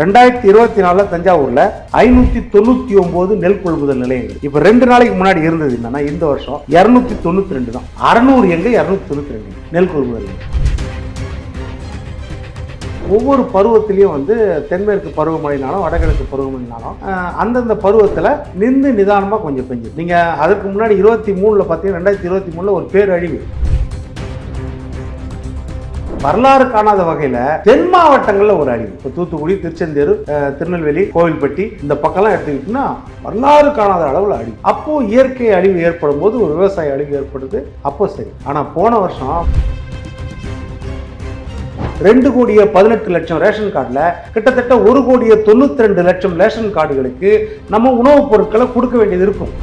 ரெண்டாயிரத்தி இருபத்தி நாலுல தஞ்சாவூர்ல ஐநூத்தி தொண்ணூத்தி ஒன்பது நெல் கொள்முதல் நிலையங்கள் இப்ப ரெண்டு நாளைக்கு முன்னாடி இருந்தது என்னன்னா இந்த வருஷம் இருநூத்தி தொண்ணூத்தி ரெண்டு தான். அறுநூறு எங்க இருநூத்தி தொண்ணூத்தி ரெண்டு நெல் கொள்முதல். ஒவ்வொரு பருவத்திலையும் வந்து தென்மேற்கு பருவமழைனாலும் வடகிழக்கு பருவமழைனாலும் அந்தந்த பருவத்தில் நின்று நிதானமாக கொஞ்சம் பெஞ்சு நீங்கள் அதுக்கு முன்னாடி இருபத்தி மூணில் பார்த்தீங்கன்னா ரெண்டாயிரத்தி இருபத்தி மூணில் ஒரு பேரழிவு. வரலாறு காணாத வகையில் தென் மாவட்டங்களில் ஒரு அழிவு. இப்போ தூத்துக்குடி திருச்செந்தூர் திருநெல்வேலி கோவில்பட்டி இந்த பக்கம்லாம் எடுத்துக்கிட்டிங்கன்னா வரலாறு காணாத அளவில் அழிவு. அப்போ இயற்கை அழிவு ஏற்படும் போது ஒரு விவசாய அழிவு ஏற்படுது. அப்போ சரி. ஆனால் போன வருஷம் ரெண்டு கோடியே பதினெட்டு லட்சம் ரேஷன் கார்டில் கிட்டத்தட்ட ஒரு கோடியே தொண்ணூத்தி ரெண்டு லட்சம் ரேஷன் கார்டுகளுக்கு நம்ம உணவுப் பொருட்களை கொடுக்க வேண்டியது இருக்கும்.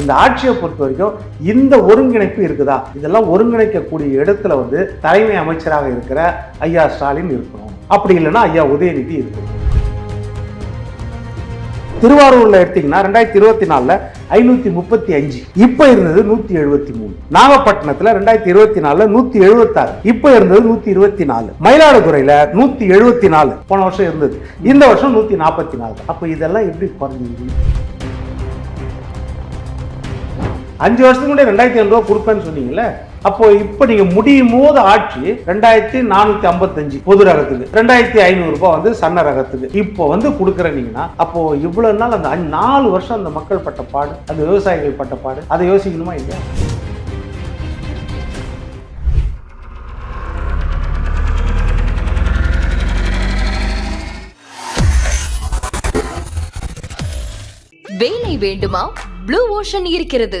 இந்த ஆட்சியை பொறுத்த வரைக்கும் இந்த ஒருங்கிணைப்பு இருக்குதா? இதெல்லாம் ஒருங்கிணைக்கக்கூடிய இடத்துல வந்து தலைமை அமைச்சராக இருக்கிற ஐயா ஸ்டாலின் இருக்கணும். அப்படி இல்லைன்னா ஐயா உதயநிதி இருக்கணும். திருவாரூர்ல எடுத்தீங்கன்னா ரெண்டாயிரத்தி இருபத்தி நாலுல ஐநூத்தி முப்பத்தி அஞ்சு இப்ப இருந்தது நூத்தி எழுபத்தி மூணு. நாகப்பட்டினத்துல ரெண்டாயிரத்தி இருபத்தி நாலுல நூத்தி எழுபத்தாறு இப்ப இருந்தது நூத்தி இருபத்தி நாலு. மயிலாடுதுறையில நூத்தி எழுபத்தி நாலு போன வருஷம் இருந்தது. இந்த வருஷம் நூத்தி நாற்பத்தி நாலு. அப்ப இதெல்லாம் எப்படி குறைஞ்சிருக்கு? அஞ்சு வருஷத்துக்கு முன்னாடி ரெண்டாயிரத்தி ஐநூறு ரூபா கொடுப்பேன்னு சொன்னீங்கல்ல அப்போ இப்போ நீங்க முடியும் போது ஆட்சி ரெண்டாயிரத்தி நானூத்தி ஐம்பத்தஞ்சு பொது ரகத்துக்கு. ரெண்டாயிரத்தி ஐநூறு ரூபாய் வந்து சன்ன ரகத்துக்கு. இப்போ வந்து கொடுக்குறீங்கன்னா அப்போ இவ்வளவு நாள் அந்த நாலு வருஷம் அந்த மக்கள் பட்ட பாடு அந்த விவசாயிகள் பட்ட பாடு அதை யோசிக்கணுமா இல்லையா? வேலை வேண்டுமா? ப்ளூ ஓஷன் இருக்கிறது.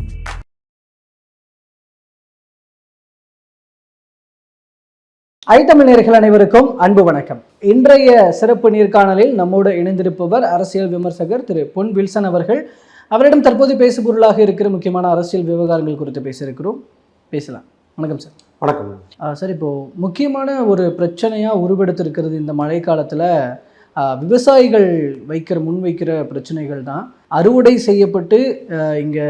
ஐட்டமிழ் நேயர்கள் அனைவருக்கும் அன்பு வணக்கம். இன்றைய சிறப்பு நேர்காணலில் நம்மோடு இணைந்திருப்பவர் அரசியல் விமர்சகர் திரு பொன் வில்சன் அவர்கள். அவரிடம் தற்போது பேசுபொருளாக இருக்கிற முக்கியமான அரசியல் விவகாரங்கள் குறித்து பேச இருக்கிறோம் பேசலாம். வணக்கம் சார். வணக்கம். சார் இப்போ முக்கியமான ஒரு பிரச்சனையாக உருவெடுத்திருக்கிறது இந்த மழை காலத்தில் விவசாயிகள் வைக்கிற முன்வைக்கிற பிரச்சனைகள் தான். அறுவடை செய்யப்பட்டு இங்கே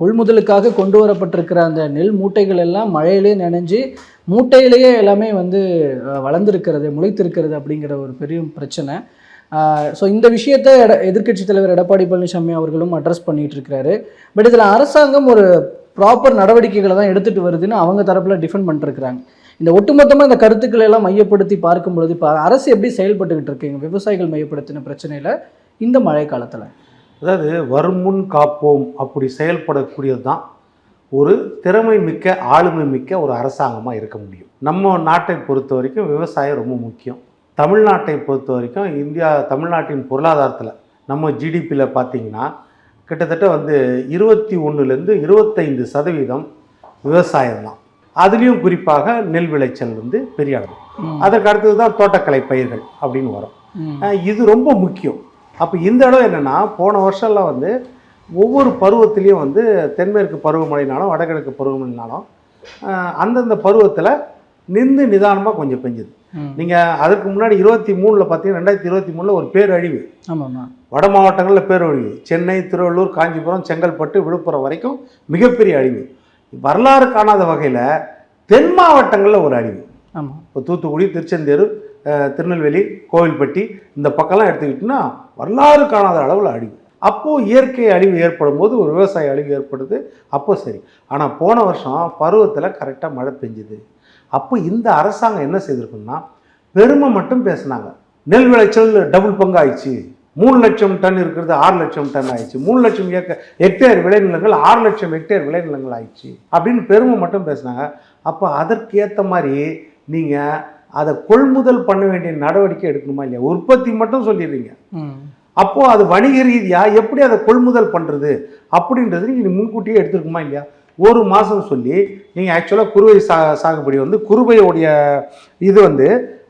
கொள்முதலுக்காக கொண்டு வரப்பட்டிருக்கிற அந்த நெல் மூட்டைகள் எல்லாம் மழையிலே நனைஞ்சு மூட்டையிலேயே எல்லாமே வந்து வளர்ந்துருக்கிறது முளைத்திருக்கிறது அப்படிங்கிற ஒரு பெரிய பிரச்சனை. ஸோ இந்த விஷயத்தை எட எதிர்க்கட்சி தலைவர் எடப்பாடி பழனிசாமி அவர்களும் அட்ரஸ் பண்ணிட்டு இருக்கிறாரு பட் இதில் அரசாங்கம் ஒரு ப்ராப்பர் நடவடிக்கைகளை தான் எடுத்துட்டு வருதுன்னு அவங்க தரப்பில் டிஃபெண்ட் பண்ணிருக்கிறாங்க இந்த ஒட்டுமொத்தமாக இந்த கருத்துக்களை எல்லாம் மையப்படுத்தி பார்க்கும் பொழுது இப்போ அரசு எப்படி செயல்பட்டுக்கிட்டு இருக்குங்க விவசாயிகள் மையப்படுத்தின பிரச்சனையில் இந்த மழை காலத்தில். அதாவது வருமுன் காப்போம் அப்படி செயல்படக்கூடியது தான் ஒரு திறமை மிக்க ஆளுமை மிக்க ஒரு அரசாங்கமாக இருக்க முடியும். நம்ம நாட்டை பொறுத்த வரைக்கும் விவசாயம் ரொம்ப முக்கியம். தமிழ்நாட்டை பொறுத்த வரைக்கும் இந்தியா தமிழ்நாட்டின் பொருளாதாரத்தில் நம்ம ஜிடிபியில் பார்த்தீங்கன்னா கிட்டத்தட்ட வந்து இருபத்தி ஒன்றுலேருந்து இருபத்தைந்து சதவீதம் விவசாயம் தான். அதுலேயும் குறிப்பாக நெல் விளைச்சல் வந்து பெரிய அளவு. அதற்கு அடுத்தது தான் தோட்டக்கலை பயிர்கள் அப்படின்னு வரும். இது ரொம்ப முக்கியம். அப்போ இந்த இடம் என்னென்னா போன வருஷம்லாம் வந்து ஒவ்வொரு பருவத்திலையும் வந்து தென்மேற்கு பருவமழைனாலும் வடகிழக்கு பருவமழைனாலும் அந்தந்த பருவத்தில் நின்று நிதானமாக கொஞ்சம் பெஞ்சுது. நீங்கள் அதுக்கு முன்னாடி இருபத்தி மூணில் பார்த்தீங்கன்னா ரெண்டாயிரத்தி இருபத்தி மூணில் ஒரு பேரழிவு. வட மாவட்டங்களில் பேரழிவு. சென்னை திருவள்ளூர் காஞ்சிபுரம் செங்கல்பட்டு விழுப்புரம் வரைக்கும் மிகப்பெரிய அழிவு. வரலாறு காணாத வகையில் தென் மாவட்டங்களில் ஒரு அழிவு. ஆமாம் இப்போ தூத்துக்குடி திருச்செந்தூர் திருநெல்வேலி கோவில்பட்டி இந்த பக்கம்லாம் எடுத்துக்கிட்டிங்கன்னா வரலாறு காணாத அளவில் அழிவு. அப்போது இயற்கை அழிவு ஏற்படும் போது ஒரு விவசாய அழிவு ஏற்படுது. அப்போ சரி. ஆனால் போன வருஷம் பருவத்தில் கரெக்டாக மழை பெஞ்சுது. அப்போ இந்த அரசாங்கம் என்ன செய்திருக்குன்னா பெருமை மட்டும் பேசுனாங்க. நெல் விளைச்சல் டபுள் பங்கு ஆயிடுச்சு மூணு லட்சம் டன் இருக்கிறது ஆறு லட்சம் டன் ஆயிடுச்சு. மூணு லட்சம் ஏக்க ஹெக்டேர் விளைநிலங்கள் ஆறு லட்சம் ஹெக்டேர் விளைநிலங்கள் ஆயிடுச்சு. அப்படின்னு பெருமை மட்டும் பேசுனாங்க. அப்போ அதற்கேற்ற மாதிரி நீங்கள் அதை கொள்முதல் பண்ண வேண்டிய நடவடிக்கை எடுக்கணுமா இல்லையா? உற்பத்தி மட்டும் சொல்லிடுறீங்க. ம் அப்போ அது வணிக ரீதியாக எப்படி அதை கொள்முதல் பண்ணுறது அப்படின்றது நீங்கள் முன்கூட்டியே எடுத்துருக்குமா இல்லையா? ஒரு மாதம் சொல்லி நீங்கள் ஆக்சுவலாக குறுவை சா சாகுபடி வந்து குறுவையோடைய இது வந்து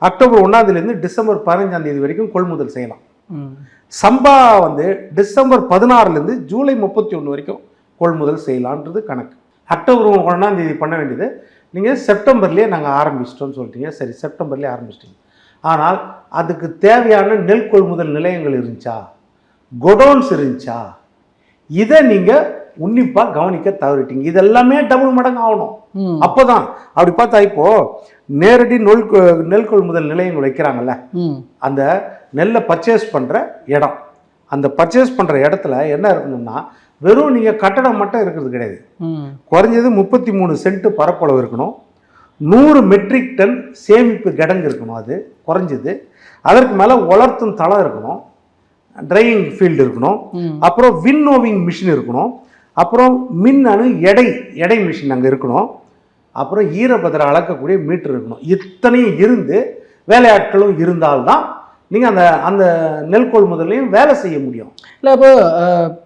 அக்டோபர் ஒன்றாந்தேதியிலேருந்து டிசம்பர் பதினஞ்சாம் தேதி வரைக்கும் கொள்முதல் செய்யலாம். சம்பா வந்து டிசம்பர் பதினாறுலேருந்து ஜூலை முப்பத்தி ஒன்று வரைக்கும் கொள்முதல் செய்யலான்றது கணக்கு. அக்டோபர் ஒன்றாம் தேதி பண்ண வேண்டியது நீங்கள் செப்டம்பர்லேயே நாங்கள் ஆரம்பிச்சிட்டோம்னு சொல்லிட்டீங்க. சரி செப்டம்பர்லேயே ஆரம்பிச்சிட்டீங்க. ஆனால் அதுக்கு தேவையான நெல் கொள்முதல் நிலையங்கள் இருந்துச்சா? கொடோன்ஸ் இருந்துச்சா? இதை நீங்கள் உன்னிப்பாக கவனிக்க தவறிட்டீங்க. இதெல்லாமே டபுள் மடங்கு ஆகணும். ம். அப்போதான். அப்படி பார்த்தா இப்போ நேரடி நெல் நெல் கொள்முதல் நிலையங்கள் வைக்கிறாங்கல்ல. ம். அந்த நெல்லை பர்ச்சேஸ் பண்ணுற இடம். அந்த பர்ச்சேஸ் பண்ணுற இடத்துல என்ன இருக்கணும்னா வெறும் நீங்கள் கட்டடம் மட்டும் இருக்கிறது கிடையாது. குறைஞ்சது முப்பத்தி மூணு சென்ட் பரப்பளவு இருக்கணும். நூறு மெட்ரிக் டன் சேமிப்பு கிடங்கு இருக்கணும் அது? குறைஞ்சது. அதற்கு மேலே உலர்த்தும் தளம் இருக்கணும். ட்ரையிங் ஃபீல்டு இருக்கணும். அப்புறம் வின்னோவிங் மிஷின் இருக்கணும். அப்புறம் மின் அணு எடை எடை மிஷின் அங்கே இருக்கணும். அப்புறம் ஈரப்பதரை அளக்கக்கூடிய மீட்டர் இருக்கணும். இத்தனையும் இருந்து வேலையாட்களும் இருந்தால்தான் நீங்கள் அந்த அந்த நெல் கொள்முதலையும் வேலை செய்ய முடியும். இல்லை இப்போ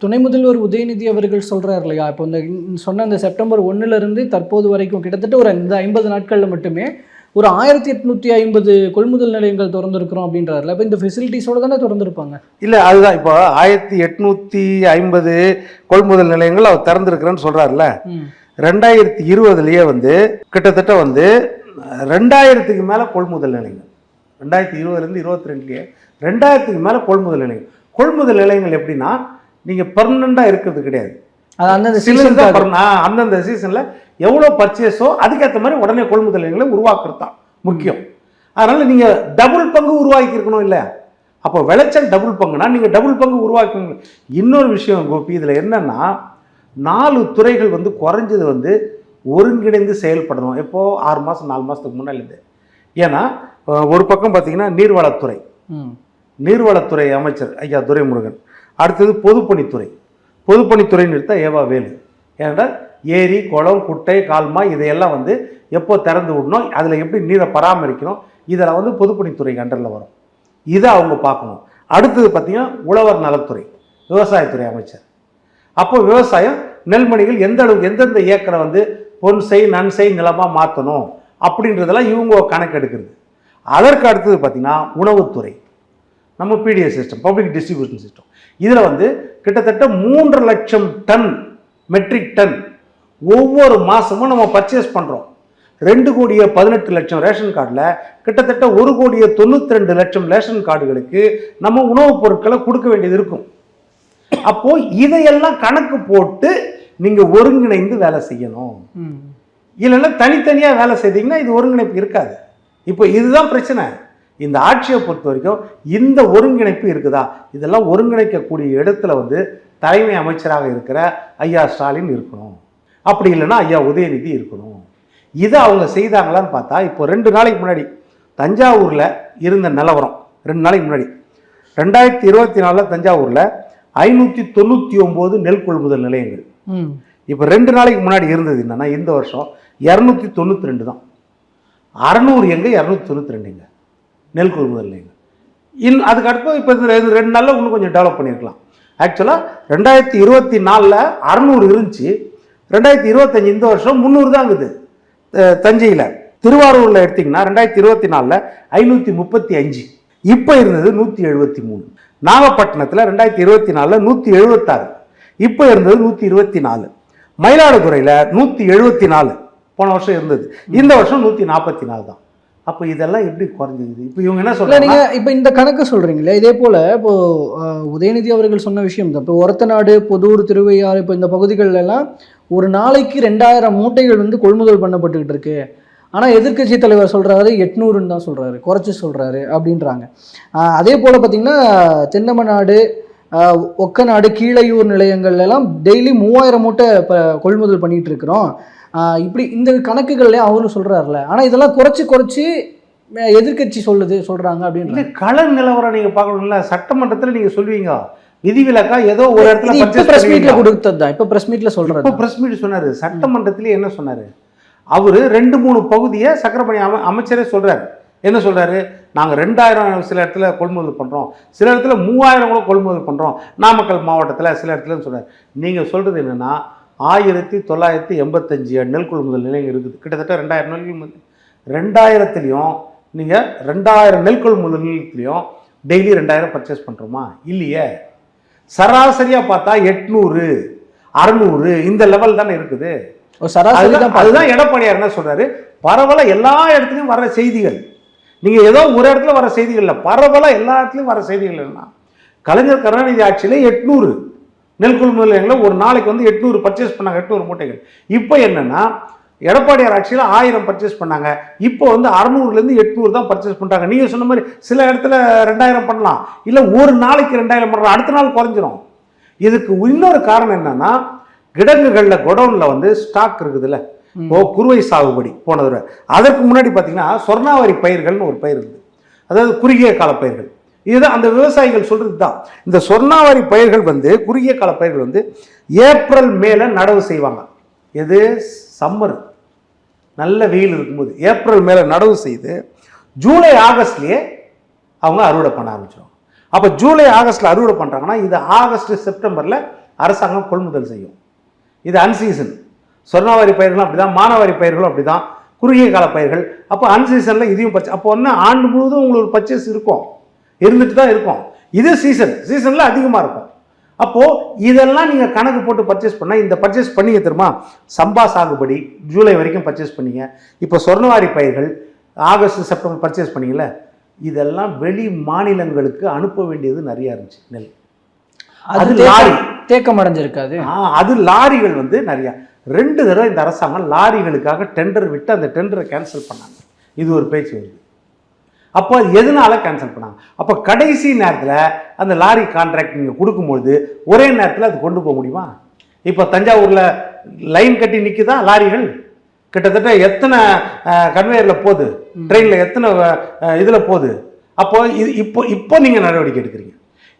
துணை முதல்வர் உதயநிதி அவர்கள் சொல்றாரு இல்லையா? இப்போ இந்த சொன்ன அந்த செப்டம்பர் ஒண்ணுல இருந்து தற்போது வரைக்கும் கிட்டத்தட்ட ஒரு இந்த ஐம்பது நாட்கள்ல மட்டுமே ஒரு ஆயிரத்தி எட்நூத்தி ஐம்பது கொள்முதல் நிலையங்கள் திறந்திருக்கிறோம் அப்படின்றாருல. இப்போ இந்த ஃபெசிலிட்டிஸோட தானே திறந்திருப்பாங்க? இல்லை அதுதான் இப்போ ஆயிரத்தி எட்நூற்றி ஐம்பது கொள்முதல் நிலையங்கள் அவர் திறந்துருக்கிறேன்னு சொல்கிறாருல ரெண்டாயிரத்தி இருபதுலேயே வந்து கிட்டத்தட்ட வந்து ரெண்டாயிரத்துக்கு மேலே கொள்முதல் நிலையங்கள். ரெண்டாயிரத்தி இருபதுலேருந்து இருபத்தி ரெண்டுலேயே ரெண்டாயிரத்துக்கு மேலே கொள்முதல் நிலையங்கள் கொள்முதல் நிலையங்கள் எப்படின்னா நீங்கள் பர்மனெண்ட்டாக இருக்கிறது கிடையாது. அது அந்தந்த சீசன் அந்தந்த சீசனில் எவ்வளோ பர்ச்சேஸோ அதுக்கேற்ற மாதிரி உடனே கொள்முதல் நிலையங்களை உருவாக்குறது தான் முக்கியம். அதனால் நீங்கள் டபுள் பங்கு உருவாக்கி இருக்கணும் இல்லை? அப்போ விளைச்சல் டபுள் பங்குனா நீங்கள் டபுள் பங்கு உருவாக்கணும். இன்னொரு விஷயம் கோபி இதில் என்னன்னா நாலு துறைகள் வந்து குறைஞ்சது வந்து ஒருங்கிணைந்து செயல்படணும். எப்போ? ஆறு மாதம் நாலு மாதத்துக்கு முன்னாலேருந்து ஏன்னா ஒரு பக்கம் பார்த்தீங்கன்னா நீர்வளத்துறை. நீர்வளத்துறை அமைச்சர் ஐயா துரைமுருகன். அடுத்தது பொதுப்பணித்துறை. பொதுப்பணித்துறைன்னு எடுத்தால் ஏவா வேலு. ஏனென்றால் ஏரி குளம் குட்டை கால்மாய் இதையெல்லாம் வந்து எப்போ திறந்து விடணும் அதில் எப்படி நீரை பராமரிக்கணும் இதெல்லாம் வந்து பொதுப்பணித்துறை அண்டரில் வரும். இதை அவங்க பார்க்கணும். அடுத்தது பார்த்தீங்கன்னா உழவர் நலத்துறை விவசாயத்துறை அமைச்சர். அப்போ விவசாயம் நெல்மணிகள் எந்த அளவுக்கு எந்தெந்த ஏக்கரை வந்து பொன் செய் நன்செய் நிலமாக மாற்றணும் அப்படின்றதெல்லாம் இவங்க கணக்கு எடுக்கிறது அதற்கு அடுத்தது பார்த்தீங்கன்னா உணவுத்துறை. நம்ம PDS system public distribution system இதில் வந்து கிட்டத்தட்ட மூன்று லட்சம் டன் மெட்ரிக் டன் ஒவ்வொரு மாதமும் நம்ம பர்ச்சேஸ் பண்ணுறோம் ரெண்டு கோடியே பதினெட்டு லட்சம் ரேஷன் கார்டில் கிட்டத்தட்ட ஒரு கோடியே தொண்ணூற்றி ரெண்டு லட்சம் ரேஷன் கார்டுகளுக்கு நம்ம உணவுப் பொருட்களை கொடுக்க வேண்டியது இருக்கும். அப்போ இதையெல்லாம் கணக்கு போட்டு நீங்கள் ஒருங்கிணைந்து வேலை செய்யணும். இல்லைன்னா தனித்தனியாக வேலை செய்தீங்கன்னா இது ஒருங்கிணைப்பு இருக்காது. இப்போ இதுதான் பிரச்சனை. இந்த ஆட்சியை பொறுத்த வரைக்கும் இந்த ஒருங்கிணைப்பு இருக்குதா? இதெல்லாம் ஒருங்கிணைக்கக்கூடிய இடத்துல வந்து தலைமை அமைச்சராக இருக்கிற ஐயா ஸ்டாலின் இருக்கணும். அப்படி இல்லைன்னா ஐயா உதயநிதி இருக்கணும். இதை அவங்க செய்தாங்களான்னு பார்த்தா இப்போ ரெண்டு நாளைக்கு முன்னாடி தஞ்சாவூரில் இருந்த நிலவரம். ரெண்டு நாளைக்கு முன்னாடி. ரெண்டாயிரத்தி இருபத்தி நாலில் தஞ்சாவூரில் ஐநூற்றி தொண்ணூற்றி ஒம்பது நெல் கொள்முதல் நிலையங்கள். இப்போ ரெண்டு நாளைக்கு முன்னாடி இருந்தது என்னன்னா இந்த வருஷம் இரநூத்தி தொண்ணூற்றி ரெண்டு தான். அறநூறு எங்கே இரநூத்தி தொண்ணூற்றி ரெண்டுங்க. நெல் கொள்முதல் இல்லைங்க இன் அதுக்கு அடுத்து இப்போ இந்த ரெண்டு- ரெண்டு நாளில் இன்னும் கொஞ்சம் டெவலப் பண்ணியிருக்கலாம் ஆக்சுவலாக ரெண்டாயிரத்தி இருபத்தி நாலில் அறநூறு இருந்துச்சு. ரெண்டாயிரத்தி இருபத்தஞ்சி இந்த வருஷம் முந்நூறு தான் இருக்குது. தஞ்சையில். திருவாரூரில் எடுத்திங்கன்னா ரெண்டாயிரத்தி இருபத்தி நாலில் ஐநூற்றி முப்பத்தி அஞ்சு. இப்போ இருந்தது நூற்றி எழுபத்தி மூணு. நாகப்பட்டினத்தில் ரெண்டாயிரத்தி இருபத்தி நாலில் நூற்றி எழுபத்தாறு இப்போ இருந்தது நூற்றி இருபத்தி நாலு. மயிலாடுதுறையில் நூற்றி எழுபத்தி நாலு. போன வருஷம் இருந்தது. இந்த வருஷம் நூற்றி நாற்பத்தி நாலு தான். அப்போ இதெல்லாம் எப்படி குறைஞ்சிது? இப்போ இவங்க என்ன இல்லை சொல்றாங்க நீங்க இப்போ இந்த கணக்கு சொல்றீங்களே இதே போல இப்போ அஹ், உதயநிதி அவர்கள் சொன்ன விஷயம் தான். இப்போ ஒரத்தநாடு புதூர் திருவையாறு இப்போ இந்த பகுதிகள்ல எல்லாம் ஒரு நாளைக்கு ரெண்டாயிரம் மூட்டைகள் வந்து கொள்முதல் பண்ணப்பட்டுக்கிட்டு இருக்கு. ஆனா எதிர்க்கட்சி தலைவர் சொல்றாரு எட்நூறுன்னு தான் சொல்றாரு குறைச்சி சொல்றாரு அப்படின்றாங்க. அதே போல பார்த்தீங்கன்னா தென்னமநாடு ஒக்கநாடு கீழையூர் நிலையங்கள்ல எல்லாம் டெய்லி மூவாயிரம் மூட்டை இப்போ கொள்முதல் பண்ணிட்டு இருக்கிறோம். இப்படி இந்த கணக்குகள்ல அவரும் சொல்றாருல. ஆனா இதெல்லாம் குறைச்சி குறைச்சி எதிர்க்கட்சி சொல்லுது சொல்றாங்க அப்படின்ற இல்லை கள நிலவரம் நீங்கள் பார்க்கணும்ல சட்டமன்றத்தில் நீங்கள் சொல்லுவீங்க. விதிவிலக்கா ஏதோ ஒரு இடத்துல இப்ப பிரஸ் மீட்ல பண்ணுவீங்க. கொடுத்தது தான். இப்ப பிரஸ் மீட்ல சொல்றது இப்போ பிரஸ் மீட் சொன்னாரு. சட்டமன்றத்திலே என்ன சொன்னாரு? அவரு ரெண்டு மூணு பகுதியை சக்கரப்பணி அம அமைச்சரே சொல்றாரு. என்ன சொல்றாரு? நாங்க ரெண்டாயிரம் சில இடத்துல கொள்முதல் பண்றோம். சில இடத்துல மூவாயிரம் கூட கொள்முதல் பண்றோம். நாமக்கல் மாவட்டத்துல சில இடத்துல சொல்றாரு நீங்க சொல்றது என்னன்னா ஆயிரத்தி தொள்ளாயிரத்தி எண்பத்தஞ்சு நெல் கொள்முதல் நிலையம் இருக்குது. கிட்டத்தட்ட ரெண்டாயிரம் நெல் ரெண்டாயிரத்துலையும் நீங்க ரெண்டாயிரம் நெல் கொள்முதல் நிலையத்துலையும் டெய்லி ரெண்டாயிரம் பர்ச்சேஸ் பண்றோமா? இல்லையே. சராசரியா பார்த்தா எட்நூறு அறநூறு இந்த லெவல் தானே இருக்குது. அதுதான் எடப்பாடியார் என்ன சொல்றாரு? பரவலா எல்லா இடத்துலையும் வர செய்திகள். நீங்க ஏதோ ஒரு இடத்துல வர செய்திகள் இல்லை பரவலா எல்லா இடத்துலையும் வர செய்திகள் என்ன கலைஞர் கருணாநிதி ஆட்சியில எட்நூறு. நெல் கொள்முதல் நிலையங்களில் ஒரு நாளைக்கு வந்து எட்நூறு பர்ச்சேஸ் பண்ணாங்க எட்நூறு மூட்டைகள். இப்போ என்னன்னா எடப்பாடியார் ஆட்சியில் ஆயிரம் பர்ச்சேஸ் பண்ணாங்க. இப்போ வந்து அறநூறுலேருந்து எட்நூறு தான் பர்ச்சேஸ் பண்ணுறாங்க நீங்கள் சொன்ன மாதிரி சில இடத்துல ரெண்டாயிரம் பண்ணலாம். இல்லை ஒரு நாளைக்கு ரெண்டாயிரம் பண்ணலாம். அடுத்த நாள் குறைஞ்சிரும். இதுக்கு இன்னொரு காரணம் என்னன்னா கிடங்குகளில் குடோனில் வந்து ஸ்டாக் இருக்குதுல்ல. ஓ குறுவை சாகுபடி போன தடவை அதற்கு முன்னாடி பார்த்தீங்கன்னா சொர்ணாவரி பயிர்கள்னு ஒரு பயிர் இருக்குது அதாவது குறுகிய கால பயிர்கள். இதுதான் அந்த விவசாயிகள் சொல்கிறது தான். இந்த சொர்ணாவாரி பயிர்கள் வந்து குறுகிய கால பயிர்கள் வந்து ஏப்ரல் மேல நடவு செய்வாங்க. எது? சம்மர். நல்ல வெயில் இருக்கும்போது ஏப்ரல் மேல நடவு செய்து ஜூலை ஆகஸ்ட்லேயே அவங்க அறுவடை பண்ண ஆரம்பிச்சிடும் அப்போ ஜூலை ஆகஸ்ட்டில் அறுவடை பண்ணுறாங்கன்னா இது ஆகஸ்ட் செப்டம்பரில் அரசாங்கம் கொள்முதல் செய்யும். இது அன்சீசன். சொர்ணாவாரி பயிர்களும் அப்படிதான் மானாவாரி பயிர்களும் அப்படிதான். குறுகிய கால பயிர்கள். அப்போ அன்சீசனில் இதையும் பச்சை அப்போ ஒன்று ஆண்டு முழுவதும் உங்களுக்கு பர்ச்சேஸ் இருக்கும். இருந்துட்டு தான் இருக்கும். இது சீசன் சீசனில் அதிகமாக இருக்கும். அப்போது இதெல்லாம் நீங்கள் கணக்கு போட்டு பர்ச்சேஸ் பண்ணால் இந்த பர்ச்சேஸ் பண்ணீங்க தெரியுமா? சம்பா சாகுபடி ஜூலை வரைக்கும் பர்ச்சேஸ் பண்ணீங்க. இப்போ சொர்ணவாரி பயிர்கள் ஆகஸ்ட் செப்டம்பர் பர்ச்சேஸ் பண்ணீங்கல்ல இதெல்லாம் வெளி மாநிலங்களுக்கு அனுப்ப வேண்டியது நிறையா இருந்துச்சு நெல். அது லாரி. தேக்கம் அடைஞ்சிருக்காது. அது லாரிகள் வந்து நிறையா. ரெண்டு தடவை இந்த அரசாங்கம் லாரிகளுக்காக டெண்டர் விட்டு அந்த டெண்டரை கேன்சல் பண்ணாங்க. இது ஒரு பேச்சு வருது. அப்போ அது எதனால கேன்சல் பண்ணாங்க? அப்போ கடைசி நேரத்தில் அந்த லாரி கான்ட்ராக்ட் நீங்கள் கொடுக்கும்பொழுது ஒரே நேரத்தில் அது கொண்டு போக முடியுமா? இப்போ தஞ்சாவூரில் லைன் கட்டி நிற்குதா லாரிகள் கிட்டத்தட்ட எத்தனை கன்வேயரில் போகுது? ட்ரெயினில் எத்தனை இதில் போகுது? அப்போ இது இப்போ இப்போ நீங்கள் நடவடிக்கை எடுக்கிறீங்க.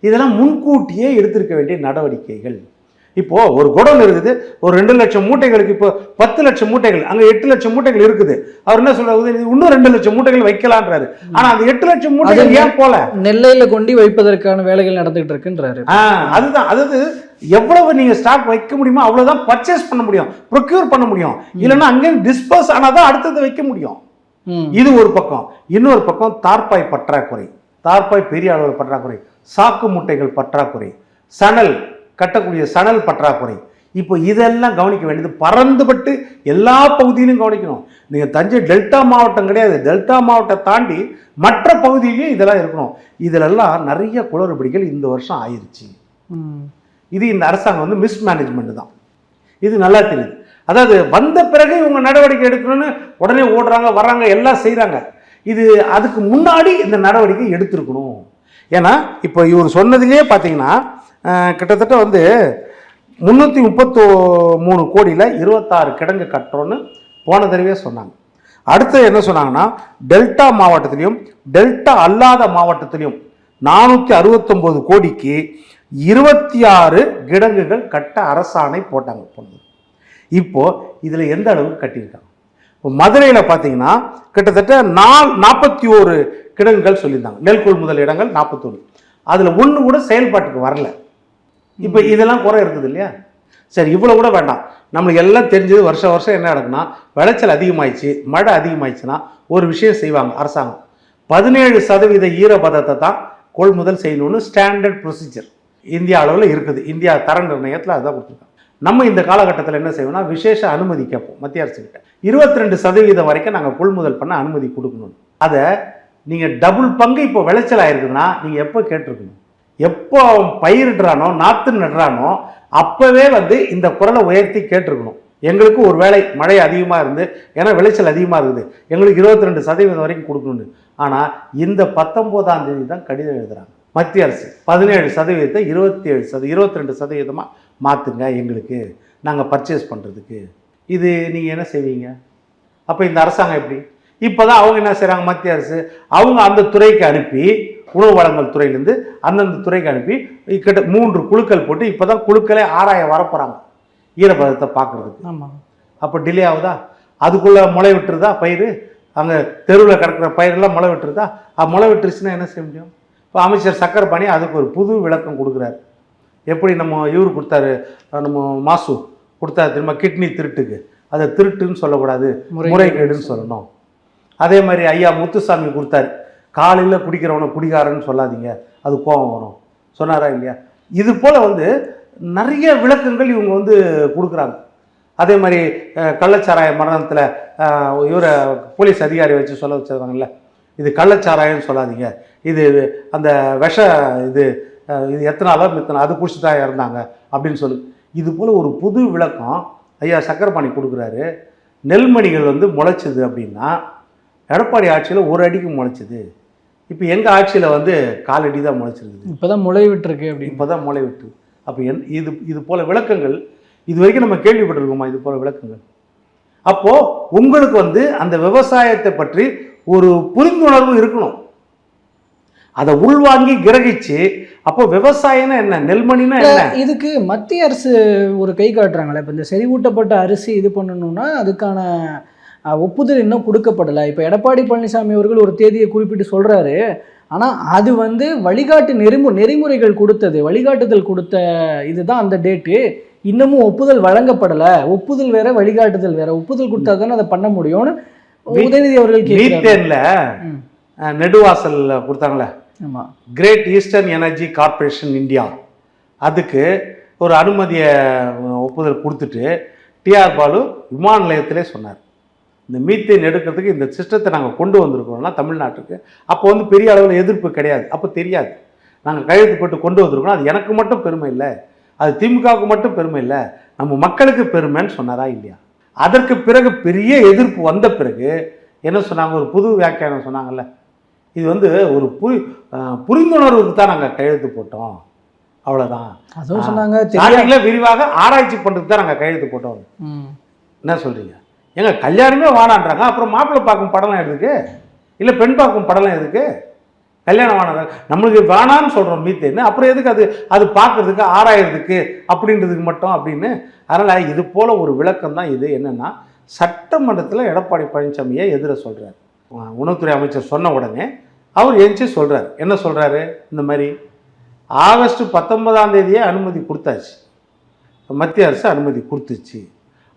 இதெல்லாம் முன்கூட்டியே எடுத்திருக்க வேண்டிய நடவடிக்கைகள். இப்போ ஒரு குடோன் இருக்குது ஒரு ரெண்டு லட்சம் மூட்டைகளுக்கு இப்போ பத்து லட்சம் மூட்டைகள் அங்க எட்டு லட்சம் மூட்டைகள் இருக்குது. அவர் என்ன சொல்றாரு இன்னும் ரெண்டு லட்சம் மூட்டைகள் வைக்கலான்றாரு ஆனா அந்த எட்டு லட்சம் மூட்டைகள் அது ஏன் போல? நெல்லையில கொண்டு வைப்பதற்கான வேலைகள் நடந்துகிட்டு இருக்குன்றாரு. அதுதான். அதாவது எவ்வளவு நீங்க ஸ்டாக் வைக்க முடியுமோ அவ்வளவுதான் பர்ச்சேஸ் பண்ண முடியும் ப்ரொக்யூர் பண்ண முடியும். இல்லைன்னா அங்கேயும் டிஸ்பர்ஸ் ஆனாதான் அடுத்தது வைக்க முடியும். இது ஒரு பக்கம். இன்னொரு பக்கம் தார்பாய் பற்றாக்குறை. தார்பாய் பெரிய அளவில் பற்றாக்குறை. சாக்கு மூட்டைகள் பற்றாக்குறை. சணல் கட்டக்கூடிய சணல் பற்றாக்குறை. இப்போ இதெல்லாம் கவனிக்க வேண்டியது பறந்துபட்டு எல்லா பகுதியிலும் கவனிக்கணும். நீங்கள் தஞ்சை டெல்டா மாவட்டம் கிடையாது. டெல்டா மாவட்டம் தாண்டி மற்ற பகுதியிலையும் இதெல்லாம் இருக்கணும். இதிலெல்லாம் நிறைய குளறுபடிகள் இந்த வருஷம் ஆயிருச்சு. ம். இது இந்த அரசாங்கம் வந்து மிஸ்மேனேஜ்மெண்ட் தான். இது நல்லா தெரியுது. அதாவது வந்த பிறகு இவங்க நடவடிக்கை எடுக்கணும்னு உடனே ஓடுறாங்க வர்றாங்க எல்லாம் செய்கிறாங்க இது அதுக்கு முன்னாடி இந்த நடவடிக்கை எடுத்திருக்கணும். ஏன்னா இப்போ இவர் சொன்னதுலேயே பார்த்தீங்கன்னா கிட்டத்தட்ட வந்து முந்நூற்றி முப்பத்தோ மூணு கோடியில் இருபத்தாறு கிடங்கு கட்டுறோன்னு போன தடவையே சொன்னாங்க. அடுத்து என்ன சொன்னாங்கன்னா டெல்டா மாவட்டத்திலையும் டெல்டா அல்லாத மாவட்டத்திலையும் நானூற்றி அறுபத்தொம்போது கோடிக்கு இருபத்தி ஆறு கிடங்குகள் கட்ட அரசாணை போட்டாங்க பொண்ணு. இப்போ இதில் எந்த அளவுக்கு கட்டியிருக்காங்க? இப்போ மதுரையில் பார்த்தீங்கன்னா கிட்டத்தட்ட நால் நாற்பத்தி ஓரு கிடங்குகள் சொல்லியிருந்தாங்க. நெல் கொள்முதல் இடங்கள் நாற்பத்தொன்று அதில் ஒன்று கூட செயல்பாட்டுக்கு வரல. இப்போ இதெல்லாம் குறை இருக்குது இல்லையா? சரி இவ்வளோ கூட வேண்டாம். நம்மளுக்கு எல்லாம் தெரிஞ்சது வருஷம் வருஷம் என்ன நடக்குன்னா விளைச்சல் அதிகமாயிடுச்சு மழை அதிகமாயிடுச்சுன்னா ஒரு விஷயம் செய்வாங்க அரசாங்கம். பதினேழு சதவீத ஈரப்பதத்தை தான் கொள்முதல் செய்யணும்னு ஸ்டாண்டர்ட் ப்ரொசீஜர் இந்தியா அளவில் இருக்குது. இந்தியா தர நிர்ணயத்தில் அதுதான் கொடுத்துருக்காங்க. நம்ம இந்த காலகட்டத்தில் என்ன செய்வோம்னா விசேஷ அனுமதி கேட்போம் மத்திய அரசுக்கிட்ட இருபத்தி ரெண்டு சதவீதம் வரைக்கும் நாங்கள் கொள்முதல் பண்ண அனுமதி கொடுக்கணும் அதை நீங்கள் டபுள் பங்கு இப்போ விளைச்சல் ஆயிருக்குதுன்னா நீங்கள் எப்போ கேட்டிருக்கணும்? எப்போ பயிரிடுறானோ நாற்று நடுறானோ அப்போவே வந்து இந்த குரலை உயர்த்தி கேட்டிருக்கணும். எங்களுக்கு ஒரு வேலை மழை அதிகமாக இருந்து ஏன்னா விளைச்சல் அதிகமாக இருக்குது. எங்களுக்கு இருபத்தி ரெண்டு சதவீதம் வரைக்கும் கொடுக்கணும்னு. ஆனால் இந்த பத்தொம்போதாம் தேதி தான் கடிதம் எழுதுகிறாங்க மத்திய அரசு பதினேழு சதவீதத்தை இருபத்தி ஏழு சதவீதம் இருபத்தி ரெண்டு சதவீதமாக மாற்றுங்க எங்களுக்கு. நாங்கள் பர்ச்சேஸ் பண்ணுறதுக்கு இது நீங்கள் என்ன செய்வீங்க? அப்போ இந்த அரசாங்கம் எப்படி? இப்போ தான் அவங்க என்ன செய்கிறாங்க மத்திய அரசு அவங்க அந்த துறைக்கு அனுப்பி உணவு வழங்கல் துறையிலேருந்து அந்தந்த துறைக்கு அனுப்பி கிட்ட மூன்று குழுக்கள் போட்டு இப்போ தான் குழுக்களே ஆராய வரப்போகிறாங்க ஈரப்பதத்தை பார்க்குறதுக்கு. ஆமா. அப்போ டிலே ஆகுதா? அதுக்குள்ளே முளை விட்டுருதா பயிர் அங்கே தெருவில் கிடக்கிற பயிரெல்லாம் முளை விட்டுருதா? முளை விட்டுருச்சுன்னா என்ன செய்ய முடியும்? இப்போ அமைச்சர் சக்கரை பண்ணி அதுக்கு ஒரு புது விளக்கம் கொடுக்குறாரு. எப்படி நம்ம இவர் கொடுத்தாரு? நம்ம மாசு கொடுத்தாரு திரும்ப கிட்னி திருட்டுக்கு. அதை திருட்டுன்னு சொல்லக்கூடாது. முறைகேடு. முறைகேடுன்னு சொல்லணும். அதே மாதிரி ஐயா முத்துசாமி கொடுத்தாரு. காலையில் குடிக்கிறவனை குடிகாரன்னு சொல்லாதீங்க. அது கோபம் வரும். சொன்னாரா இல்லையா? இது போல் வந்து நிறைய விளக்கங்கள் இவங்க வந்து கொடுக்குறாங்க. அதே மாதிரி கள்ளச்சாராய மரணத்தில் இவரை போலீஸ் அதிகாரி வச்சு சொல்ல வச்சிருக்காங்கல்ல. இது கள்ளச்சாராயம்னு சொல்லாதீங்க. இது அந்த விஷ இது இது எத்தனை அளவு அது குடிச்சு தான் இறந்தாங்க அப்படின்னு சொல்லு. இது போல் ஒரு புது விளக்கம் ஐயா சக்கரபாணி கொடுக்குறாரு. நெல்மணிகள் வந்து முளைச்சிது அப்படின்னா எடப்பாடி ஆட்சியில் ஒரு அடிக்கு முளைச்சிது. இப்போ எங்கள் ஆட்சியில் வந்து காலடி தான் முளைச்சிருக்குது. இப்பதான் முளை விட்டுருக்கு அப்படின்னு. இப்போ தான் முளை விட்டு அப்போ என் இது இது போல விளக்கங்கள் இது வரைக்கும் நம்ம கேள்விப்பட்டிருக்கோமா இது போல விளக்கங்கள்? அப்போது உங்களுக்கு வந்து அந்த விவசாயத்தை பற்றி ஒரு புரிந்துணர்வு இருக்கணும். அதை உள்வாங்கி கிரகிச்சு அப்போ விவசாயம்னா என்ன? நெல்மணினா என்ன? இதுக்கு மத்திய அரசு ஒரு கை காட்டுறாங்களே இப்போ இந்த செறிவூட்டப்பட்ட அரிசி இது பண்ணணும்னா அதுக்கான ஒப்புதல் இன்னும் கொடுக்கப்படலை. இப்போ எடப்பாடி பழனிசாமி அவர்கள் ஒரு தேதியை குறிப்பிட்டு சொல்றாரு. ஆனால் அது வந்து வழிகாட்டு நெறிமு நெறிமுறைகள் கொடுத்தது. வழிகாட்டுதல் கொடுத்த இதுதான் அந்த டேட்டு. இன்னமும் ஒப்புதல் வழங்கப்படலை. ஒப்புதல் வேற வழிகாட்டுதல் வேற. ஒப்புதல் கொடுத்தா தானே அதை பண்ண முடியும்னு உதயநிதி அவர்கள் நெடுவாசல்ல கொடுத்தாங்களே? ஆமா. Great eastern energy corporation India அதுக்கு ஒரு அனுமதியை ஒப்புதல் கொடுத்துட்டு டிஆர் பாலு விமான நிலையத்திலே சொன்னார். இந்த மீத்தேன் எடுக்கிறதுக்கு இந்த சிஸ்டத்தை நாங்கள் கொண்டு வந்திருக்கிறோம்னா தமிழ்நாட்டுக்கு அப்போ வந்து பெரிய அளவில் எதிர்ப்பு கிடையாது. அப்போ தெரியாது. நாங்கள் கையெழுத்து போட்டு கொண்டு வந்திருக்கோம் அது எனக்கு மட்டும் பெருமை இல்லை. அது திமுகவுக்கு மட்டும் பெருமை இல்லை. நம்ம மக்களுக்கு பெருமைன்னு சொன்னாரா இல்லையா? அதற்கு பிறகு பெரிய எதிர்ப்பு வந்த பிறகு என்ன சொன்னாங்க? ஒரு புது வியாக்கியானம் சொன்னாங்கல்ல. இது வந்து ஒரு புரி புரிந்துணர்வுக்கு தான் நாங்கள் கையெழுத்து போட்டோம். அவ்வளோதான் அதுவும் சொன்னாங்க. விரிவாக ஆராய்ச்சி பண்ணுறதுக்கு தான் நாங்கள் கையெழுத்து போட்டோம். ம். என்ன சொல்கிறீங்க ஏங்க கல்யாணமே வாடான்றாங்க. அப்புறம் மாப்பிள்ளை பார்க்கும் படம்லாம் எதுக்கு? இல்லை பெண் பார்க்கும் படம்லாம் எதுக்கு? கல்யாணம் வாடாங்க நம்மளுக்கு வேணான்னு சொல்கிறோம் மீத்தேன்னு. அப்புறம் எதுக்கு அது அது பார்க்கறதுக்கு ஆராயறதுக்கு அப்படின்றதுக்கு மட்டும் அப்படின்னு? அதனால் இது போல் ஒரு விளக்கம் தான் இது. என்னென்னா சட்டமன்றத்தில் எடப்பாடி பழனிசாமியை எதிர சொல்கிறார் உணவுத்துறை அமைச்சர் சொன்ன உடனே அவர் எந்திச்சு சொல்கிறார் என்ன சொல்கிறாரு இந்த மாதிரி ஆகஸ்ட் பத்தொன்பதாம் தேதியே அனுமதி கொடுத்தாச்சு. மத்திய அரசு அனுமதி கொடுத்துச்சு.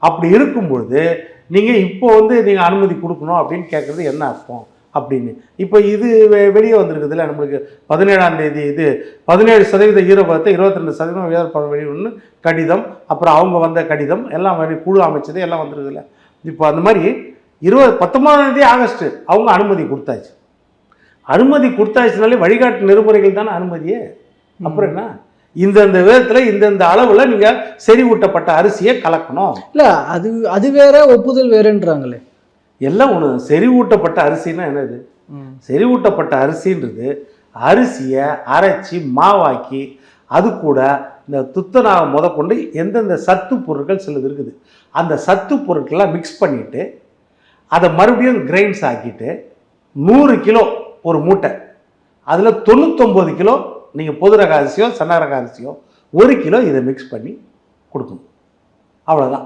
அப்படி இருக்கும்பொழுது நீங்கள் இப்போ வந்து நீங்கள் அனுமதி கொடுக்கணும் அப்படின்னு கேட்குறது என்ன அர்த்தம் அப்படின்னு. இப்போ இது வெ- வெளியே வந்திருக்குதுல்ல நம்மளுக்கு பதினேழாம் தேதி இது பதினேழு சதவீத ஈரப்பதத்தை இருபத்தி ரெண்டு சதவீதம் ஈரப்பதம் வெளியிடணும்னு கடிதம் அப்புறம் அவங்க வந்த கடிதம் எல்லாம் குழு அமைச்சது எல்லாம் வந்திருக்குதுல்ல. இப்போ அந்த மாதிரி இருபது பத்தொன்பதாம் தேதி ஆகஸ்ட் அவங்க அனுமதி கொடுத்தாச்சு. அனுமதி கொடுத்தாச்சுனாலே வழிகாட்டு நெறிமுறைகள் தானே அனுமதியே. அப்புறம் என்ன? இந்தந்த விதத்தில் இந்தந்த அளவில் நீங்கள் செறிவூட்டப்பட்ட அரிசியை கலக்கணும். இல்ல அது அது வேற ஒப்புதல் வேறன்றாங்களே. எல்லாம் ஒன்று செறிவூட்டப்பட்ட அரிசின்னா என்னது? செறிவூட்டப்பட்ட அரிசின்றது அரிசியை அரைச்சி மாவாக்கி அது கூட இந்த துத்தநாக முதற்கொண்டு எந்தெந்த சத்து பொருட்கள் சிலது இருக்குது. அந்த சத்து பொருட்கள்லாம் மிக்ஸ் பண்ணிவிட்டு அதை மறுபடியும் கிரைண்ட்ஸ் ஆக்கிட்டு நூறு கிலோ ஒரு மூட்டை அதில் தொண்ணூத்தொம்பது கிலோ நீங்கள் பொது ரக அரிசியோ சன்ன ரக அரிசியோ ஒரு கிலோ இதை மிக்ஸ் பண்ணி கொடுக்கணும். அவ்வளோதான்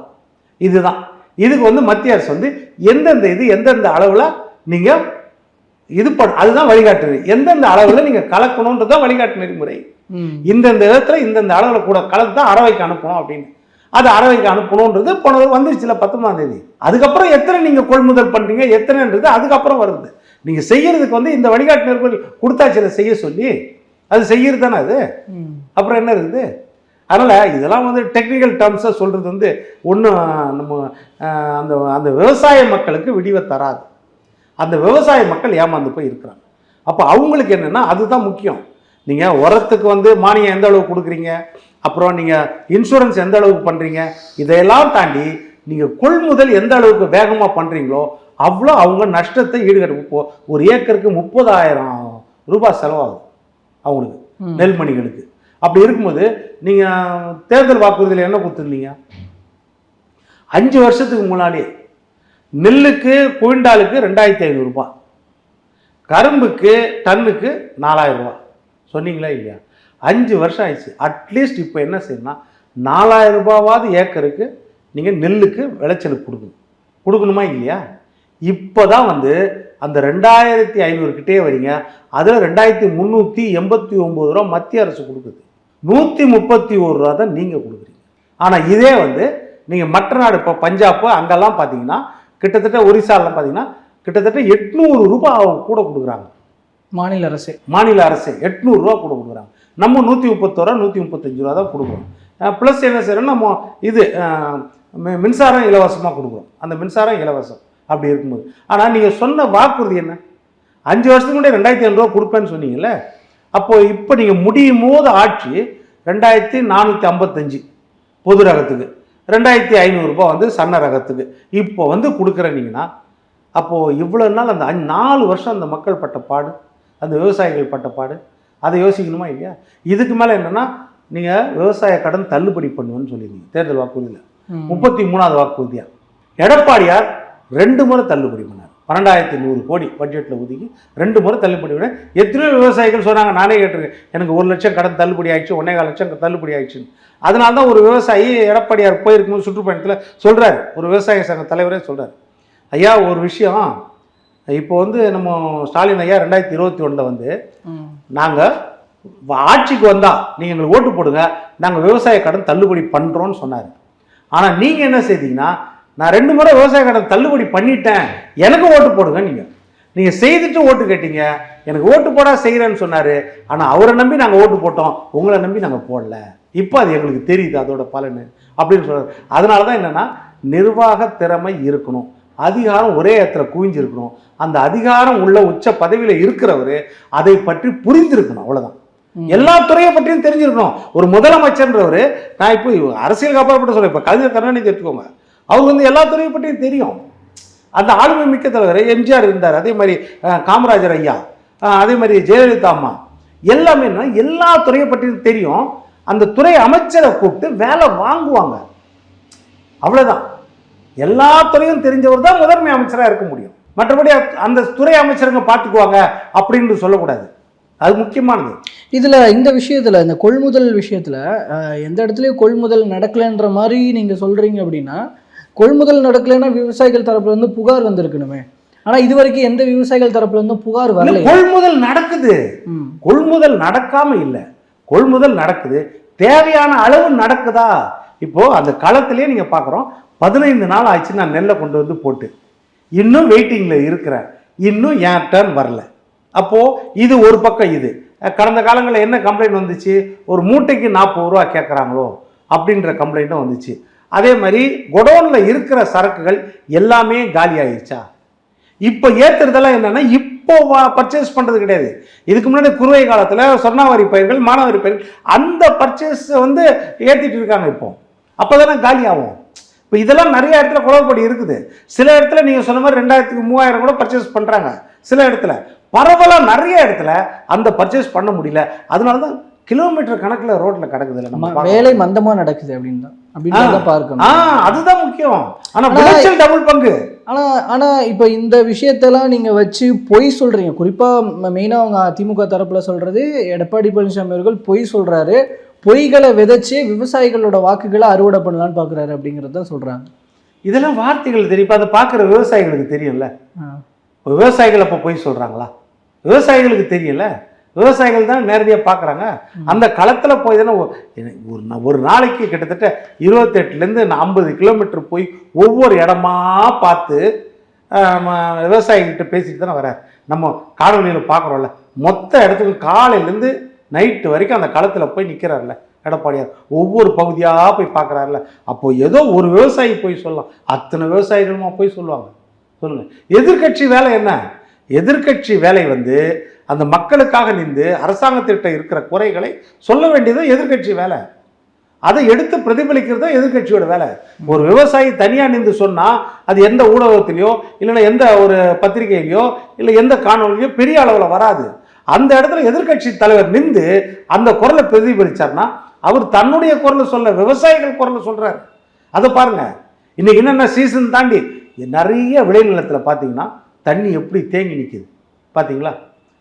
இதுதான். இதுக்கு வந்து மத்திய அரசு வந்து எந்தெந்த இது எந்தெந்த அளவில் நீங்கள் இது பண்ண அதுதான் வழிகாட்டு எந்தெந்த அளவில் நீங்கள் கலக்கணுன்றது தான் வழிகாட்டு நெறிமுறை. இந்தந்த விதத்துல இந்தந்த அளவில் கூட கலந்து தான் அறவைக்கு அனுப்பணும் அப்படின்னு. அது அறவைக்கு அனுப்பணுன்றது போனது வந்துருச்சுல பத்தொன்பதாம் தேதி. அதுக்கப்புறம் எத்தனை நீங்கள் கொள்முதல் பண்ணுறீங்க எத்தனைன்றது அதுக்கப்புறம் வருது. நீங்கள் செய்யறதுக்கு வந்து இந்த வழிகாட்டு நெறிமுறை கொடுத்தாச்சுல செய்ய சொல்லி அது செய்யறது தானே அது. அப்புறம் என்ன இருக்குது? அதனால் இதெல்லாம் வந்து டெக்னிக்கல் டேர்ம்ஸாக சொல்கிறது வந்து ஒன்றும் நம்ம அந்த அந்த விவசாய மக்களுக்கு விடிவை தராது. அந்த விவசாய மக்கள் ஏமாந்து போய் இருக்கிறாங்க. அப்போ அவங்களுக்கு என்னென்னா அதுதான் முக்கியம். நீங்கள் உரத்துக்கு வந்து மானியம் எந்த அளவுக்கு கொடுக்குறீங்க? அப்புறம் நீங்கள் இன்சூரன்ஸ் எந்த அளவுக்கு பண்ணுறீங்க இதையெல்லாம் தாண்டி நீங்கள் கொள்முதல் எந்த அளவுக்கு வேகமாக பண்ணுறீங்களோ அவ்வளோ அவங்க நஷ்டத்தை ஈடுகட்ட ஒரு ஏக்கருக்கு முப்பதாயிரம் ரூபாய் செலவாகும் அவங்களுக்கு. நெல்மணிகளுக்கு அப்படி இருக்கும்போது நீங்கள் தேர்தல் வாக்குறுதியில் என்ன கொடுத்துருந்தீங்க? அஞ்சு வருஷத்துக்கு முன்னாடி நெல்லுக்கு குவிண்டாலுக்கு ரெண்டாயிரத்தி ஐநூறுரூபா கரும்புக்கு டன்னுக்கு நாலாயிரம் ரூபாய். சொன்னீங்களா இல்லையா? அஞ்சு வருஷம் ஆயிடுச்சு. அட்லீஸ்ட் இப்போ என்ன செய்யணும்னா நாலாயிரம் ரூபாவாவது ஏக்கருக்கு நீங்கள் நெல்லுக்கு விளைச்சலுக்கு கொடுக்கணும். கொடுக்கணுமா இல்லையா? இப்போ தான் வந்து அந்த ரெண்டாயிரத்தி ஐநூறுக்கிட்டே வரீங்க. அதில் ரெண்டாயிரத்தி முந்நூற்றி எண்பத்தி ஒம்பது ரூபா மத்திய அரசு கொடுக்குது. நூற்றி முப்பத்தி ஒரு ரூபா தான் நீங்கள் கொடுக்குறீங்க. ஆனால் இதே வந்து நீங்கள் மற்ற நாடு இப்போ பஞ்சாப் அங்கெல்லாம் பார்த்தீங்கன்னா கிட்டத்தட்ட ஒரிசாலாம் பார்த்தீங்கன்னா கிட்டத்தட்ட எட்நூறு ரூபாய் அவங்க கூட கொடுக்குறாங்க. மாநில அரசு. மாநில அரசு எட்நூறுரூவா கூட கொடுக்குறாங்க. நம்ம நூற்றி முப்பத்தோரூவா நூற்றி முப்பத்தஞ்சு ரூபா தான் கொடுக்குறோம். ப்ளஸ் என்ன செய்யறோம்? நம்ம இது மின்சாரம் இலவசமாக கொடுக்குறோம். அந்த மின்சாரம் இலவசம். அப்படி இருக்கும்போது. ஆனால் நீங்கள் சொன்ன வாக்குறுதி என்ன? அஞ்சு வருஷத்துக்கு முன்னாடி ரெண்டாயிரத்தி ஐநூறுரூவா கொடுப்பேன்னு சொன்னீங்கல்ல? அப்போ இப்போ நீங்கள் முடியும் போது ஆட்சி ரெண்டாயிரத்தி நானூற்றி ஐம்பத்தஞ்சு பொது ரகத்துக்கு. ரெண்டாயிரத்தி ஐநூறுரூபா வந்து சன்ன ரகத்துக்கு. இப்போ வந்து கொடுக்குறீங்கன்னா அப்போது இவ்வளோ நாள் அந்த நாலு வருஷம் அந்த மக்கள் பட்ட பாடு அந்த விவசாயிகள் பட்ட பாடு அதை யோசிக்கணுமா இல்லையா? இதுக்கு மேலே என்னென்னா நீங்கள் விவசாய கடன் தள்ளுபடி பண்ணுவேன்னு சொல்லியிருந்தீங்க தேர்தல் வாக்குறுதியில். முப்பத்தி மூணாவது வாக்குறுதியா? எடப்பாடியார் ரெண்டு முறை தள்ளுபடி பண்ணார். பன்னெண்டாயிரத்தி நூறு கோடி பட்ஜெட்டில் ஒதுக்கி ரெண்டு முறை தள்ளுபடி பண்ண எத்தனையோ விவசாயிகள் சொன்னாங்க நானே கேட்டிருக்கேன் எனக்கு ஒரு லட்சம் கடன் தள்ளுபடி ஆயிடுச்சு ஒன்னே கால் லட்சம் தள்ளுபடி ஆயிடுச்சுன்னு. அதனால தான் ஒரு விவசாயி எடப்பாடியார் போயிருக்கும்போது சுற்றுப்பயணத்தில் சொல்கிறார் ஒரு விவசாய சங்க தலைவரே சொல்கிறார் ஐயா ஒரு விஷயம். இப்போ வந்து நம்ம ஸ்டாலின் ஐயா ரெண்டாயிரத்தி இருபத்தி ஒன்றில் வந்து. நாங்கள் ஆட்சிக்கு வந்தால் நீங்கள் எங்களுக்கு ஓட்டு போடுங்க நாங்கள் விவசாய கடன் தள்ளுபடி பண்ணுறோன்னு சொன்னார். ஆனால் நீங்கள் என்ன செய்தீங்கன்னா நான் ரெண்டு முறை விவசாய கடன் தள்ளுபடி பண்ணிட்டேன். எனக்கு ஓட்டு போடுங்க நீங்கள் நீங்கள் செய்துட்டு ஓட்டு கேட்டீங்க. எனக்கு ஓட்டு போடா செய்கிறேன்னு சொன்னார். ஆனால் அவரை நம்பி நாங்கள் ஓட்டு போட்டோம். உங்களை நம்பி நாங்கள் போடல. இப்போ அது எங்களுக்கு தெரியுது அதோட பலன். அப்படின்னு சொல்கிறார் அதனால தான் என்னென்னா நிர்வாக திறமை இருக்கணும். அதிகாரம் ஒரே இடத்துல குவிஞ்சிருக்கணும். அந்த அதிகாரம் உள்ள உச்ச பதவியில் இருக்கிறவர் அதை பற்றி புரிந்திருக்கணும். அவ்வளவுதான். ம். எல்லா துறையை பற்றியும் தெரிஞ்சிருக்கணும். ஒரு முதலமைச்சர்ன்றவர் நான் இப்போ அரசியலுக்கு அப்பாற்பட்டு சொல்ல இப்போ கலைஞர் கருணாநிதி எடுத்துக்கோங்க. அவங்க வந்து எல்லா துறையை பற்றியும் தெரியும். அந்த ஆளுமை மிக்க தலைவர் எம்ஜிஆர் இருந்தார். அதே மாதிரி காமராஜர் ஐயா அதே மாதிரி ஜெயலலிதா அம்மா. எல்லாமே என்ன எல்லா துறையை பற்றியும் தெரியும். அந்த துறை அமைச்சரை கூப்பிட்டு வேலை வாங்குவாங்க. அவ்வளோதான் எல்லா துறையும் தெரிஞ்சவர் தான் முதன்மை அமைச்சராக இருக்க முடியும். மற்றபடி அந்த துறை அமைச்சருங்க பார்த்துக்குவாங்க அப்படின்னு சொல்லக்கூடாது. அது முக்கியமானது. இதில் இந்த விஷயத்தில் இந்த கொள்முதல் விஷயத்தில் எந்த இடத்துலையும் கொள்முதல் நடக்கலைன்ற மாதிரி நீங்கள் சொல்கிறீங்க அப்படின்னா கொள்முதல் நடக்கலைன்னா விவசாயிகள் தரப்புல இருந்து புகார் வந்திருக்கணுமே. ஆனா இது வரைக்கும் எந்த விவசாயிகள் தரப்புல இருந்தும் புகார் வரல கொள்முதல் நடக்குது. கொள்முதல் நடக்காம இல்லை. கொள்முதல் நடக்குது. தேவையான அளவு நடக்குதா? இப்போ அந்த களத்திலே நீங்க பார்க்குறோம் பதினைந்து நாள் ஆச்சு நான் நெல்லை கொண்டு வந்து போட்டு. இன்னும் வெயிட்டிங்ல இருக்கிறேன் இன்னும் என் டர்ன் வரல. அப்போ இது ஒரு பக்கம் இது. கடந்த காலங்களில் என்ன கம்ப்ளைண்ட் வந்துச்சு? ஒரு மூட்டைக்கு நாற்பது ரூபா கேட்குறாங்களோ அப்படின்ற கம்ப்ளைண்ட்டும் வந்துச்சு. அதே மாதிரி குடோனில் இருக்கிற சரக்குகள் எல்லாமே காலி ஆயிடுச்சா இப்போ ஏத்துறதெல்லாம் என்னன்னா இப்போ பர்ச்சேஸ் பண்றது கிடையாது. இதுக்கு முன்னாடி குறுவை காலத்துல சொர்ணாவரி பயிர்கள் மானாவாரி பயிர்கள் அந்த பர்ச்சேஸ் வந்து ஏத்திட்டு இருக்காங்க இப்போ. அப்போதானே காலி ஆகும். இப்போ இதெல்லாம் நிறைய இடத்துல குளறுபடி இருக்குது. சில இடத்துல நீங்க சொன்ன மாதிரி ரெண்டாயிரத்துக்கு மூவாயிரம் கூட பர்ச்சேஸ் பண்றாங்க. சில இடத்துல. பரவலாக நிறைய இடத்துல அந்த பர்ச்சேஸ் பண்ண முடியல. அதனால தான் கிலோமீட்டர் கணக்குல ரோட்ல கிடக்குதுல்ல நம்ம ஆமா, பார்க்கறோம். வேலை மந்தமா நடக்குது அப்படின்னு தான். அப்படின்னு பார்க்கணும். அதுதான் முக்கியம். ஆனா விளைச்சல் டபுள் பங்கு. ஆனா ஆனா இப்போ இந்த விஷயத்தெல்லாம் நீங்க வச்சு பொய் சொல்றீங்க. குறிப்பா மெயினா அவங்க திமுக தரப்புல சொல்றது எடப்பாடி பழனிசாமி அவர்கள் பொய் சொல்றாரு. பொய்களை விதைச்சு விவசாயிகளோட வாக்குகளை அறுவடை பண்ணலாம்னு பாக்குறாரு அப்படிங்கறது தான் சொல்றாங்க. இதெல்லாம் வார்த்தைகள் தெரியும். இப்ப அதை பார்க்குற விவசாயிகளுக்கு தெரியும்ல. விவசாயிகள் அப்போ போய் சொல்கிறாங்களா விவசாயிகளுக்கு தெரியல விவசாயிகள் தான் நேரடியாக பார்க்குறாங்க அந்த களத்தில் போய் தானே ஒரு ஒரு நாளைக்கு கிட்டத்தட்ட இருபத்தெட்டுலேருந்து ஐம்பது கிலோமீட்டர் போய் ஒவ்வொரு இடமா பார்த்து விவசாயிகிட்ட பேசிட்டு தானே வரார். நம்ம காணொலியில் பார்க்குறோம்ல மொத்த இடத்துக்கும் காலையிலேருந்து நைட்டு வரைக்கும் அந்த களத்தில் போய் நிற்கிறார்ல எடப்பாடியார். ஒவ்வொரு பகுதியாக போய் பார்க்குறாருல அப்போ ஏதோ ஒரு விவசாயி போய் சொல்லலாம். அத்தனை விவசாயிகளுமா போய் சொல்லுவாங்க. சொல்லுங்க. எதிர்க்கட்சி வேலை என்ன? எதிர்க்கட்சி வேலை வந்து அந்த மக்களுக்காக நின்று அரசாங்கத்திட்ட இருக்கிற குறைகளை சொல்ல வேண்டியது எதிர்க்கட்சி வேலை. அதை எடுத்து பிரதிபலிக்கிறது தான் எதிர்க்கட்சியோட வேலை. ஒரு விவசாயி தனியாக நின்று சொன்னால் அது எந்த ஊடகத்திலையோ இல்லைன்னா எந்த ஒரு பத்திரிகையிலையோ இல்லை எந்த காணொலியோ பெரிய அளவில் வராது. அந்த இடத்துல எதிர்க்கட்சி தலைவர் நின்று அந்த குரலை பிரதிபலிச்சார்னா அவர் தன்னுடைய குரலை சொல்ல விவசாயிகள் குரலை சொல்கிறார் அதை பாருங்கள் இன்றைக்கி என்னென்ன சீசன் தாண்டி நிறைய விளைநிலத்தில் பார்த்தீங்கன்னா தண்ணி எப்படி தேங்கி நிற்கிது பார்த்தீங்களா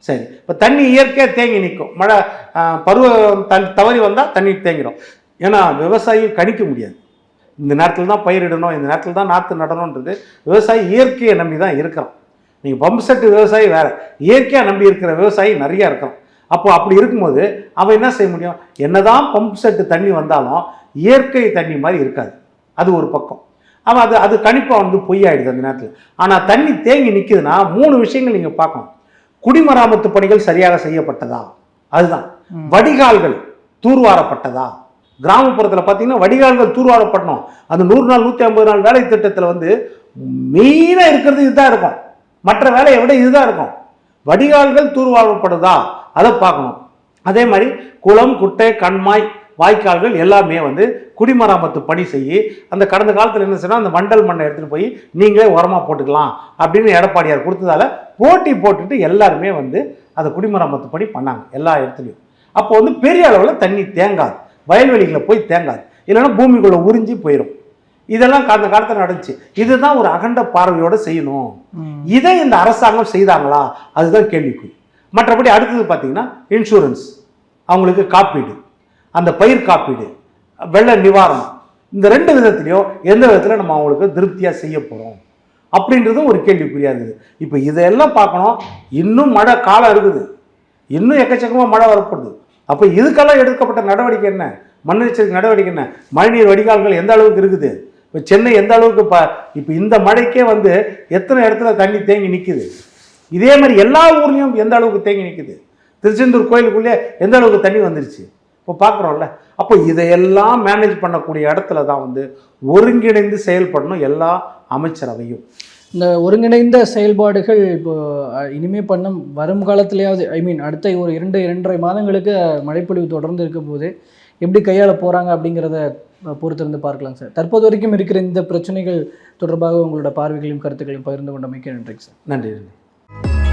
சரி. இப்போ தண்ணி இயற்கையாக தேங்கி நிற்கும். மழை பருவ பருவம் தன் தவறி வந்தால் தண்ணி தேங்கிடும் ஏன்னா விவசாயி கணிக்க முடியாது. இந்த நேரத்தில் தான் பயிரிடணும் இந்த நேரத்தில் தான் நாற்று நடணுன்றது விவசாயி இயற்கையை நம்பி தான் இருக்கிறான். நீங்கள் பம்பு செட்டு விவசாயி வேறு. இயற்கையாக நம்பி இருக்கிற விவசாயி நிறையா இருக்கிறோம் அப்போ அப்படி இருக்கும்போது அவன் என்ன செய்ய முடியும்? என்னதான் பம்பு செட்டு தண்ணி வந்தாலும் இயற்கை தண்ணி மாதிரி இருக்காது. அது ஒரு பக்கம். அவன் அது அது கணிப்பாக வந்து பொய்யாயிடுது அந்த நேரத்தில். ஆனால் தண்ணி தேங்கி நிற்குதுன்னா மூணு விஷயங்கள் நீங்கள் பார்க்கணும். குடிமராமத்து பணிகள் சரியாக செய்யப்பட்டதா? அதுதான். வடிகால்கள் தூர்வாரப்பட்டதா? கிராமப்புறத்தில் பார்த்தீங்கன்னா வடிகால்கள் தூர்வாரப்படணும். அந்த நூறு நாள் நூற்றி ஐம்பது நாள் வேலை திட்டத்தில் வந்து மெயினாக இருக்கிறது இதுதான் இருக்கும். மற்ற வேலையை விட இதுதான் இருக்கும். வடிகால்கள் தூர்வாரப்படுதா அதை பார்க்கணும். அதே மாதிரி குளம் குட்டை கண்மாய் வாய்க்கால்கள் எல்லாமே வந்து குடிமராமத்து பணி செய்யி அந்த கடந்த காலத்தில் என்ன செய்யணும் அந்த வண்டல் மண்ணை எடுத்துகிட்டு போய் நீங்களே உரமாக போட்டுக்கலாம் அப்படின்னு எடப்பாடியார் கொடுத்ததால போட்டி போட்டுட்டு எல்லாருமே வந்து அதை குடிமராமத்து பணி பண்ணாங்க எல்லா இடத்துலையும். அப்போ வந்து பெரிய அளவில் தண்ணி தேங்காது. வயல்வெளிகளில் போய் தேங்காது. இல்லைன்னா பூமிக்குள்ளே உறிஞ்சி போயிடும் இதெல்லாம் கடந்த காலத்தில் நடந்துச்சு. இதுதான் ஒரு அகண்ட பார்வையோடு செய்யணும். இதை இந்த அரசாங்கம் செய்தாங்களா? அதுதான் கேள்விக்குறி. மற்றபடி அடுத்தது பார்த்தீங்கன்னா இன்சூரன்ஸ் அவங்களுக்கு காப்பீடு. அந்த பயிர் காப்பீடு. வெள்ள நிவாரணம். இந்த ரெண்டு விதத்துலையும் எந்த விதத்தில் நம்ம அவங்களுக்கு திருப்தியாக செய்ய போகிறோம் அப்படின்றதும் ஒரு கேள்விக்குறியாக இருக்குது. இப்போ இதையெல்லாம் பார்க்கணும். இன்னும் மழை காலம் இருக்குது. இன்னும் எக்கச்சக்கமாக மழை வரப்படுது அப்போ இதுக்கெல்லாம் எடுக்கப்பட்ட நடவடிக்கை என்ன? மண்ணெச்சரிக்கை நடவடிக்கை என்ன? மழைநீர் வடிகால்கள் எந்த அளவுக்கு இருக்குது? இப்போ சென்னை எந்த அளவுக்கு இப்போ இப்போ இந்த மழைக்கே வந்து எத்தனை இடத்துல தண்ணி தேங்கி நிற்குது இதே மாதிரி எல்லா ஊர்லேயும் எந்த அளவுக்கு தேங்கி நிற்குது திருச்செந்தூர் கோயிலுக்குள்ளே எந்த அளவுக்கு தண்ணி வந்துருச்சு? இப்போ பார்க்குறோம்ல அப்போ இதையெல்லாம் மேனேஜ் பண்ணக்கூடிய இடத்துல தான் வந்து ஒருங்கிணைந்து செயல்படணும் எல்லா அமைச்சரவையும். இந்த ஒருங்கிணைந்த செயல்பாடுகள் இப்போ அஹ், இனிமே பண்ணும் வரும் காலத்திலேயாவது ஐ மீன் அடுத்த ஒரு இரண்டு இரண்டரை மாதங்களுக்கு மழைப்பொழிவு தொடர்ந்து இருக்க போது எப்படி கையாள போகிறாங்க அப்படிங்கிறத பொறுத்திருந்து பார்க்கலாம் சார். தற்போது வரைக்கும் இருக்கிற இந்த பிரச்சனைகள் தொடர்பாக உங்களோட பார்வைகளையும் கருத்துக்களையும் பகிர்ந்து கொண்டமைக்கு நன்றி சார். நன்றி நன்றி.